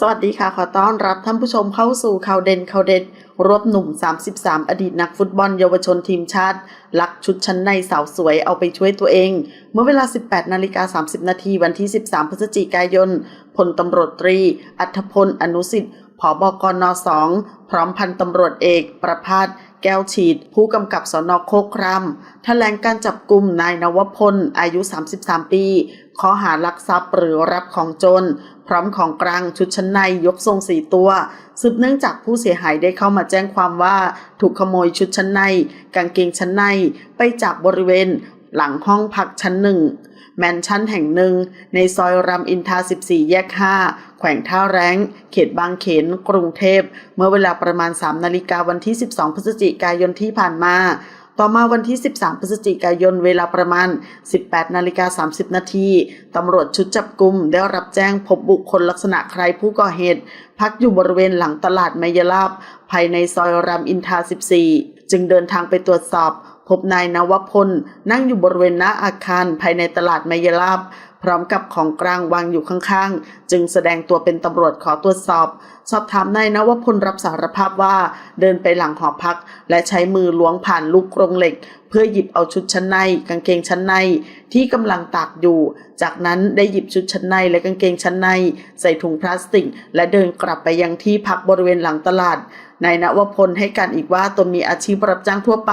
สวัสดีค่ะ ขอต้อนรับท่านผู้ชมเข้าสู่ข่าวเด่นข่าวเด็ด รวบหนุ่ม 33 อดีตนักฟุตบอลเยาวชนทีมชาติ ลักชุดชั้นในสาวสวยเอาไปช่วยตัวเอง เมื่อเวลา 18 นาฬิกา 30 นาทีวันที่ 13 พฤศจิกายน พลตำรวจตรี อัธพล อนุสิทธิ์ ผบกน2พร้อมพันตำรวจเอก ประพาสแก้วฉีด ผู้กำกับสนโคกครามแถลงการจับกลุ่มนายนวพล อายุ 33 ปี ข้อหาลักทรัพย์หรือรับของโจรพร้อมของกลางชุดชั้นในยกทรงสีตัว สืบเนื่องจากผู้เสียหายได้เข้ามาแจ้งความว่า ถูกขโมยชุดชั้นใน กางเกงชั้นใน ไปจากบริเวณ หลังห้องพักชั้นหนึ่งแมนชั่นแห่งหนึ่ง ในซอยรามอินทรา14 แยก 5 แขวงท่าแรงเขตบางเขน กรุงเทพ เมื่อเวลาประมาณ 3 นาฬิกาวันที่ 12 พฤศจิกายนที่ผ่านมา ต่อมาวันที่ 13 พฤศจิกายนเวลาประมาณ 18 นาฬิกา 30 นาทีตำรวจชุดจับกลุ่มได้รับแจ้งพบบุคคลลักษณะใครผู้ก่อเหตุ พักอยู่บริเวณหลังตลาดไมยลาบ ภายในซอยรามอินทรา14 จึงเดินทางไปตรวจสอบ พบนายนวพลนั่งอยู่บริเวณหน้าอาคารภายในตลาดไมยลาบ พร้อมกับของกลางวางอยู่ข้างๆ จึงแสดงตัวเป็นตำรวจขอตรวจสอบ สอบถามนายนวพลรับสารภาพว่า เดินไปหลังหอพัก และใช้มือล้วงผ่านลูกกรงเหล็กเพื่อหยิบเอาชุดชั้นใน กางเกงชั้นในที่กำลังตากอยู่ จากนั้นได้หยิบชุดชั้นในและกางเกงชั้นใน ใส่ถุงพลาสติก และเดินกลับไปยังที่พักบริเวณหลังตลาดนายนวพลให้การอีกว่าตนมีอาชีพรับจ้างทั่วไป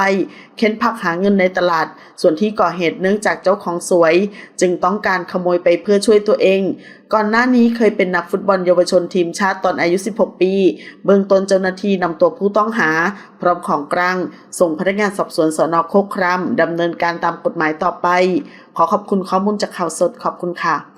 เค้นผักหาเงินในตลาด ส่วนที่ก่อเหตุเนื่องจากเจ้าของสวย จึงต้องการขโมยไปเพื่อช่วยตัวเอง ก่อนหน้านี้เคยเป็นนักฟุตบอลเยาวชนทีมชาติตอนอายุ 16 ปี เบื้องต้นเจ้าหน้าที่นำตัวผู้ต้องหา พร้อมของกลาง ส่งพนักงานสอบสวนสนโคกครามดำเนินการตามกฎหมายต่อไป ขอขอบคุณข้อมูลจากข่าวสดขอบคุณค่ะ